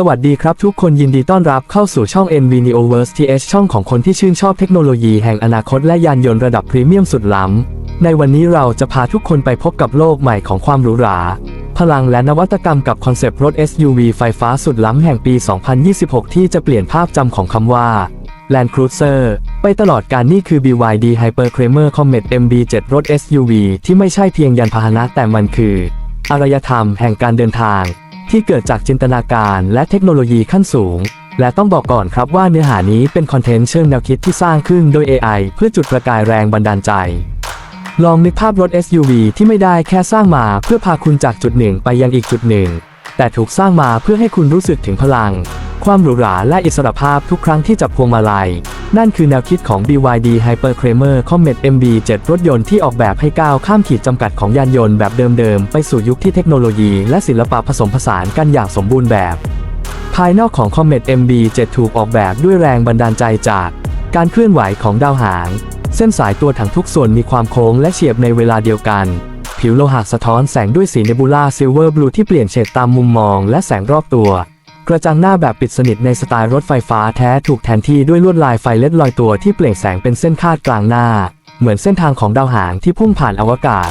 สวัสดีครับทุกคนยินดีต้อนรับเข้าสู่ช่อง NV Neoverse TH ช่องของคนที่ชื่นชอบเทคโนโลยีแห่งอนาคตและยานยนต์ระดับพรีเมียมสุดล้ำ ในวันนี้เราจะพาทุกคนไปพบกับโลกใหม่ของความหรูหรา พลังและนวัตกรรมกับคอนเซปต์รถ SUV ไฟฟ้าสุดล้ำแห่งปี 2026 ที่จะเปลี่ยนภาพจำของคำว่า Land Cruiser ไปตลอดการนี่คือ BYD Hyper Kramer Comet MB7 รถ SUV ที่ไม่ใช่เพียงยานพาหนะแต่มันคือ อารยธรรมแห่งการเดินทาง ที่เกิดจากจินตนาการและเทคโนโลยีขั้นสูง และต้องบอกก่อนครับว่าเนื้อหานี้เป็นคอนเทนต์เชิงแนวคิดที่สร้างขึ้นโดย AI เพื่อจุดประกายแรงบันดาลใจ ลองนึกภาพรถ SUV ที่ไม่ได้แค่สร้างมาเพื่อพาคุณจากจุดหนึ่งไปยังอีกจุดหนึ่ง แต่ถูกสร้างมาเพื่อให้คุณรู้สึกถึงพลัง ความหรูหราและอิสรภาพทุกครั้งที่จับพวงมาลัย นั่นคือแนวคิดของ BYD Hyper Kramer Comet MB7 รถยนต์ที่ออกแบบให้ก้าวข้ามขีดจำกัดของยานยนต์แบบเดิมๆ ไปสู่ยุคที่เทคโนโลยีและศิลปะผสมผสานกันอย่างสมบูรณ์แบบ ภายนอกของ Comet MB7 ถูกออกแบบด้วยแรงบันดาลใจจาก การเคลื่อนไหวของดาวหาง เส้นสายตัวถังทุกส่วนมีความโค้งและเฉียบในเวลาเดียวกัน ผิวโลหะสะท้อนแสงด้วยสีเนบูล่าซิลเวอร์บลูที่เปลี่ยนเฉดตามมุมมองและแสงรอบตัว กระจังหน้าแบบปิดสนิทในสไตล์รถไฟฟ้าแท้ถูกแทนที่ด้วยลวดลายไฟเล็ดลอยตัวที่เปล่งแสงเป็นเส้นคาดกลางหน้า เหมือนเส้นทางของดาวหางที่พุ่งผ่านอวกาศ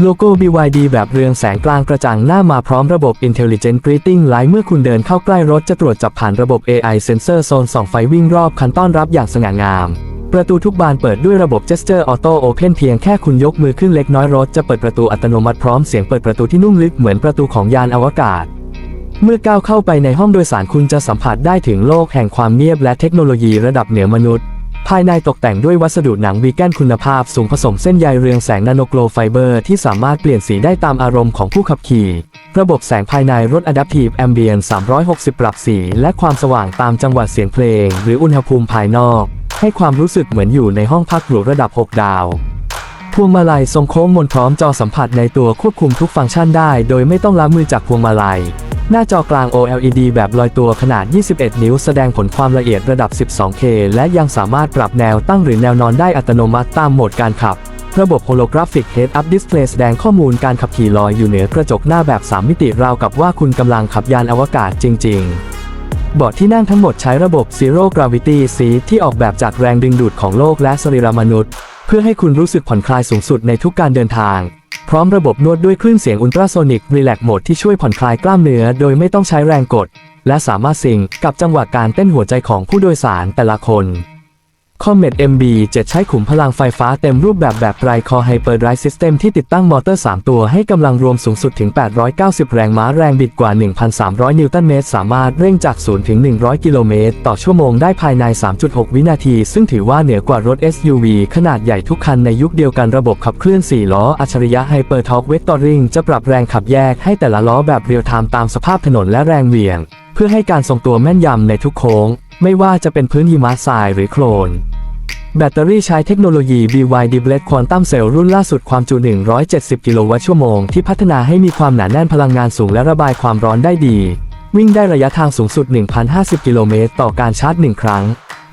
โลโก้ BYD แบบเรืองแสงกลางกระจ่างหน้ามาพร้อมระบบ Intelligent Greeting Light เมื่อคุณเดินเข้าใกล้รถจะตรวจจับผ่านระบบ AI Sensor โซนส่องไฟวิ่งรอบคันต้อนรับอย่างสง่างาม ประตูทุกบานเปิดด้วยระบบ Gesture Auto Open เพียงแค่คุณยกมือขึ้นเล็กน้อยรถจะเปิดประตูอัตโนมัติพร้อมเสียงเปิดประตูที่นุ่มลึกเหมือนประตูของยานอวกาศ เมื่อก้าวเข้าไปในห้องโดยสารคุณจะสัมผัสได้ถึงโลกแห่งความเงียบและเทคโนโลยีระดับเหนือมนุษย์ ภายในตกแต่งด้วยวัสดุหนังวีแกนคุณภาพสูงผสมเส้นใยเรืองแสงนาโนโกลไฟเบอร์ที่สามารถเปลี่ยนสีได้ตามอารมณ์ของผู้ขับขี่ ระบบแสงภายในรถ Adaptive Ambient 360 ปรับสี และความสว่างตามจังหวะเสียงเพลง หรืออุณหภูมิภายนอก ให้ความรู้สึกเหมือนอยู่ในห้องพักหรูระดับ 6 ดาวพวงมาลัยทรงโค้งมนพร้อมจอสัมผัสในตัวควบคุมทุกฟังก์ชันได้ โดยไม่ต้องล้างมือจากพวงมาลัย หน้าจอกลาง OLED แบบลอยตัวขนาด 21 นิ้ว แสดงผลความละเอียดระดับ 12K และยังสามารถปรับแนวตั้งหรือแนวนอนได้อัตโนมัติตามโหมดการขับ ระบบ Holographic Head-Up Display แสดงข้อมูลการขับขี่ลอยอยู่เหนือกระจกหน้าแบบ 3 มิติราวกับว่าคุณกำลังขับยานอวกาศจริงๆเบาะที่นั่งทั้งหมดใช้ระบบ Zero Gravity Seat ที่ออกแบบจากแรงดึงดูดของโลกและสรีระมนุษย์ เพื่อให้คุณรู้สึกผ่อนคลายสูงสุดในทุกการเดินทาง พร้อมระบบนวดด้วยคลื่นเสียงอุลตราโซนิกรีแลกโหมดที่ช่วยผ่อนคลายกล้ามเนื้อโดยไม่ต้องใช้แรงกด และสามารถซิงกับจังหวะการเต้นหัวใจของผู้โดยสารแต่ละคน Comet MB จะใช้ขุมพลังไฟฟ้าเต็มรูปแบบแบบไรคอไฮเปอร์ไดรฟ์ซิสเต็มที่ติดตั้งมอเตอร์ 3 ตัวให้กำลังรวมสูงสุดถึง 890 แรงม้าแรงบิดกว่า 1,300 นิวตันเมตร สามารถเร่งจาก 0 ถึง 100 กิโลเมตร ต่อชั่วโมงได้ภายใน 3.6 วินาที ซึ่งถือว่าเหนือกว่ารถ SUV ขนาดใหญ่ทุกคันในยุคเดียวกันระบบขับเคลื่อน 4 ล้อ อัจฉริยะไฮเปอร์ท็อกเวกตอริงจะปรับแรงขับแยกให้แต่ละล้อแบบเรียลไทม์ตามสภาพถนนและแรงเหวี่ยง เพื่อให้การทรงตัวแม่นยำในทุกโค้ง ไม่ว่าจะเป็นพื้นหิมะทรายหรือโคลน แบตเตอรี่ใช้เทคโนโลยี BYD Blade Quantum Cell รุ่นล่าสุดความจุ 170 กิโลวัตต์ชั่วโมง ที่พัฒนาให้มีความหนาแน่นพลังงานสูงและระบายความร้อนได้ดี วิ่งได้ระยะทางสูงสุด 1,050 กิโลเมตรต่อการชาร์จ 1 ครั้ง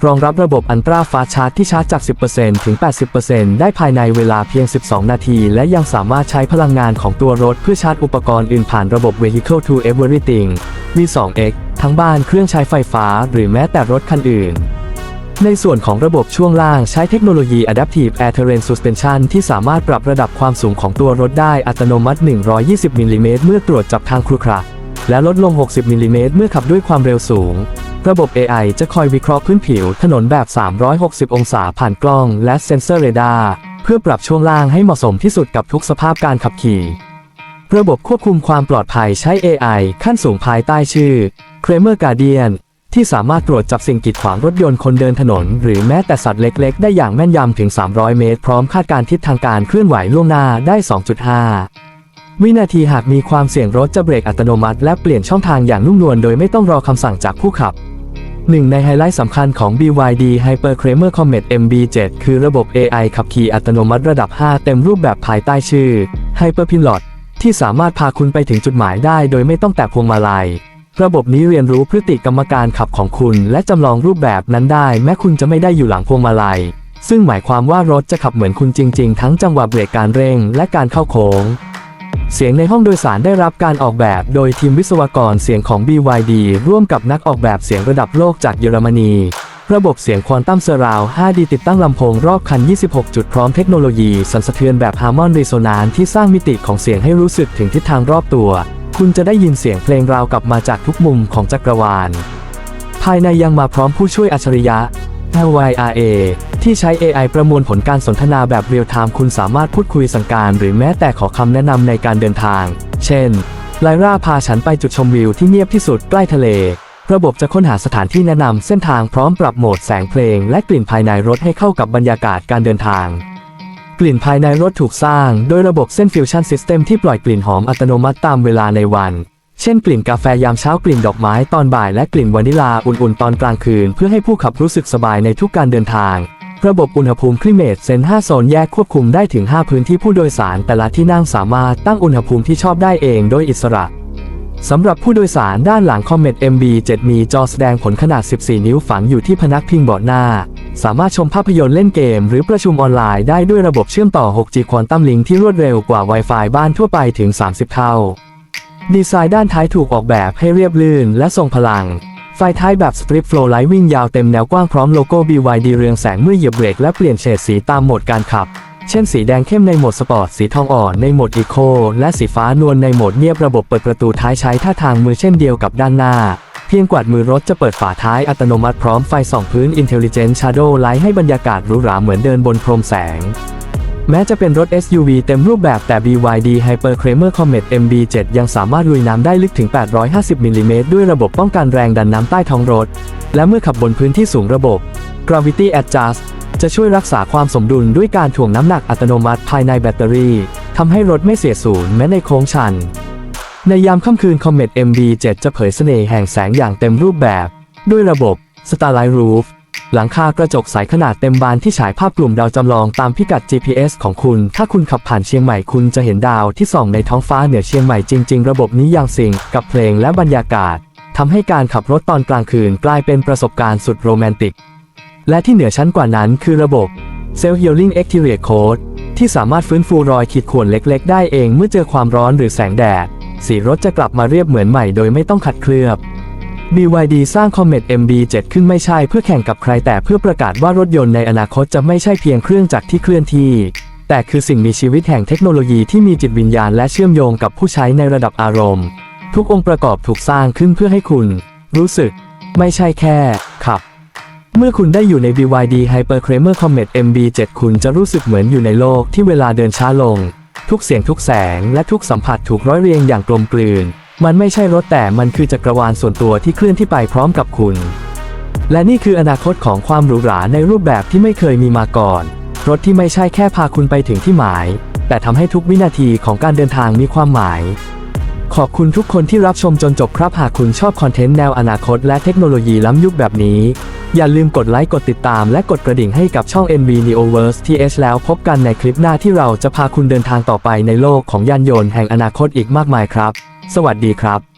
รองรับระบบอันตราฟาชาร์จที่ชาร์จจาก 10%ถึง 80%ได้ภายในเวลาเพียง 12 นาที และยังสามารถใช้พลังงานของตัวรถเพื่อชาร์จอุปกรณ์อื่นผ่านระบบ Vehicle to Everything V2X ทั้งบ้านเครื่องใช้ไฟฟ้า หรือแม้แต่รถคันอื่น ในส่วนของระบบช่วงล่างใช้เทคโนโลยี Adaptive Air Terrain Suspension ที่สามารถปรับระดับความสูงของตัวรถได้อัตโนมัติ 120มิลลิเมตรเมื่อตรวจจับทางครุขระและลดลง 60มิลลิเมตรเมื่อขับด้วยความเร็วสูง ระบบ AI จะคอยวิเคราะห์พื้นผิวถนนแบบ 360 องศาผ่านกล้องและเซ็นเซอร์เรดาร์เพื่อปรับช่วงล่างให้เหมาะสมที่สุดกับทุกสภาพการขับขี่ ระบบควบคุมความปลอดภัยใช้ AI ขั้นสูงภายใต้ชื่อ Kramer Guardian ที่สามารถตรวจจับสิ่งกีดขวางรถยนต์คนเดินถนน หรือแม้แต่สัตว์เล็ก ๆ ได้อย่างแม่นยำถึง 300 เมตร พร้อมคาดการณ์ทิศทางการเคลื่อนไหวล่วงหน้าได้ 2.5 วินาทีหากมีความเสี่ยงรถจะเบรกอัตโนมัติ และเปลี่ยนช่องทางอย่างนุ่มนวลโดยไม่ต้องรอคำสั่งจากผู้ขับหนึ่งในไฮไลท์สำคัญของ BYD Hyper Kramer Comet MB7 คือระบบ AI ขับขี่อัตโนมัติระดับ 5 เต็มรูปแบบภายใต้ชื่อ Hyperpilot ที่สามารถพาคุณไปถึงจุดหมายได้โดยไม่ต้องแตะพวงมาลัย ระบบนี้เรียนรู้พฤติกรรมการขับของคุณ และจำลองรูปแบบนั้นได้ แม้คุณจะไม่ได้อยู่หลังพวงมาลัย ซึ่งหมายความว่ารถจะขับเหมือนคุณจริง ๆ ทั้งจังหวะเบรกการเร่ง และการเข้าโค้ง เสียงในห้องโดยสารได้รับการออกแบบโดยทีมวิศวกรเสียงของ BYD ร่วมกับนักออกแบบเสียงระดับโลกจากเยอรมนีระบบเสียงควอนตัมเซอร์ราว 5D ติดตั้งลำโพงรอบคัน 26 จุดพร้อมเทคโนโลยี สั่นสะเทือนแบบฮาร์มอนรีโซนานที่สร้างมิติของเสียงให้รู้สึกถึงทิศทางรอบตัว คุณจะได้ยินเสียงเพลงราวกลับมาจากทุกมุมของจักรวาล ภายในยังมาพร้อมผู้ช่วยอัจฉริยะ LYRA ที่ใช้ AI ประมวลผลการสนทนาแบบเรียลไทม์คุณสามารถพูดคุยสั่งการ หรือแม้แต่ขอคำแนะนำในการเดินทาง เช่นไลราพาฉันไปจุดชมวิวที่เงียบที่สุดใกล้ทะเล ระบบจะค้นหาสถานที่แนะนำเส้นทางพร้อมปรับโหมดแสงเพลงและกลิ่นภายในรถให้เข้ากับบรรยากาศการเดินทาง กลิ่นภายในรถถูกสร้าง โดยระบบเส้นฟิวชั่นซิสเต็มที่ปล่อยกลิ่นหอมอัตโนมัติตามเวลาในวัน เช่นกลิ่นกาแฟยามเช้ากลิ่นดอกไม้ตอนบ่ายและกลิ่นวานิลาอุ่นๆ ตอนกลางคืน เพื่อให้ผู้ขับรู้สึกสบายในทุกการเดินทาง ระบบอุณหภูมิคลิเมตเซน5โซนแยกควบคุมได้ถึง 5 พื้นที่ผู้โดยสาร แต่ละที่นั่งสามารถตั้งอุณหภูมิที่ชอบได้เองโดยอิสระ สำหรับผู้โดยสารด้านหลัง Comet MB7 มีจอแสดงผลขนาด 14 นิ้วฝังอยู่ที่พนักพิงเบาะหน้า สามารถชมภาพยนตร์เล่นเกม หรือประชุมออนไลน์ได้ด้วยระบบเชื่อมต่อ 6G Quantum Link ที่รวดเร็วกว่า Wi-Fi บ้านทั่วไปถึง 30 เท่า ดีไซน์ด้านท้ายถูกออกแบบให้เรียบลื่นและทรงพลัง ไฟท้ายแบบ Strip Flow Light วิ่งยาวเต็มแนวกว้างพร้อมโลโก้ BYD เรืองแสงเมื่อเหยียบเบรกและเปลี่ยนเฉดสีตามโหมดการขับ เช่นสีแดงเข้มในโหมดสปอร์ต สีทองอ่อนในโหมดอีโค และสีฟ้านวลในโหมดเงียบระบบเปิดประตูท้ายใช้ท่าทางมือเช่นเดียวกับด้านหน้า เพียงกวาดมือรถจะเปิดฝาท้ายอัตโนมัติพร้อมไฟส่องพื้น Intelligent Shadow Light ให้บรรยากาศหรูหราเหมือนเดินบนพรมแสง แม้จะเป็นรถ SUV เต็มรูปแบบแต่ BYD Hyper Kramer Comet MB7 ยังสามารถลุยน้ำได้ลึกถึง 850มิลลิเมตรด้วยระบบป้องกันแรงดันน้ำใต้ท้องรถ และเมื่อขับบนพื้นที่สูงระบบ Gravity Adjust จะช่วยรักษาความสมดุลด้วยการถ่วงน้ำหนักอัตโนมัติภายในแบตเตอรี่ทำให้รถไม่เสียศูนย์แม้ในโค้งชัน ในยามค่ำคืน Comet MB7 จะเผยเสน่ห์แห่งแสงอย่างเต็มรูปแบบ ด้วยระบบ Starlight Roof หลังคากระจกใสขนาดเต็มบานที่ฉายภาพกลุ่มดาวจำลองตามพิกัด GPS ของคุณ ถ้าคุณขับผ่านเชียงใหม่คุณจะเห็นดาวที่ส่องในท้องฟ้าเหนือเชียงใหม่จริง ๆ ระบบนี้ยังซิงกับเพลงและบรรยากาศทำให้การขับรถตอนกลางคืนกลายเป็นประสบการณ์สุดโรแมนติก และที่เหนือชั้นกว่านั้นคือระบบ Self Healing Exterior Code ที่สามารถฟื้นฟูรอยขีดข่วนเล็ก ๆ ได้เองเมื่อเจอความร้อนหรือแสงแดด สีรถจะกลับมาเรียบเหมือนใหม่โดยไม่ต้องขัดเคลือบ BYD สร้าง Comet MB7 ขึ้นไม่ใช่เพื่อแข่งกับใครแต่เพื่อประกาศว่ารถยนต์ในอนาคตจะไม่ใช่เพียงเครื่องจักรที่เคลื่อนที่ แต่คือสิ่งมีชีวิตแห่งเทคโนโลยีที่มีจิตวิญญาณและเชื่อมโยงกับผู้ใช้ในระดับอารมณ์ ทุกองค์ประกอบถูกสร้างขึ้นเพื่อให้คุณ รู้สึก ไม่ใช่แค่ เมื่อคุณได้อยู่ใน BYD Hyper Kramer Comet MB7 คุณจะรู้สึกเหมือนอยู่ในโลกที่เวลาเดินช้าลง ทุกเสียงทุกแสงและทุกสัมผัสถูกร้อยเรียงอย่างกลมกลืน มันไม่ใช่รถแต่มันคือจักรวาลส่วนตัวที่เคลื่อนที่ไปพร้อมกับคุณ และนี่คืออนาคตของความหรูหราในรูปแบบที่ไม่เคยมีมาก่อน รถที่ไม่ใช่แค่พาคุณไปถึงที่หมาย แต่ทำให้ทุกวินาทีของการเดินทางมีความหมายขอบคุณทุกคนที่รับชมจนจบครับหากคุณชอบคอนเทนต์แนวอนาคตและเทคโนโลยีล้ำยุคแบบนี้ อย่าลืมกดไลค์กดติดตามและกดกระดิ่งให้กับช่อง NV Neoverse TH แล้วพบกันในคลิปหน้าที่เราจะพาคุณเดินทางต่อไปในโลกของยานยนต์แห่งอนาคตอีกมากมายครับ สวัสดีครับ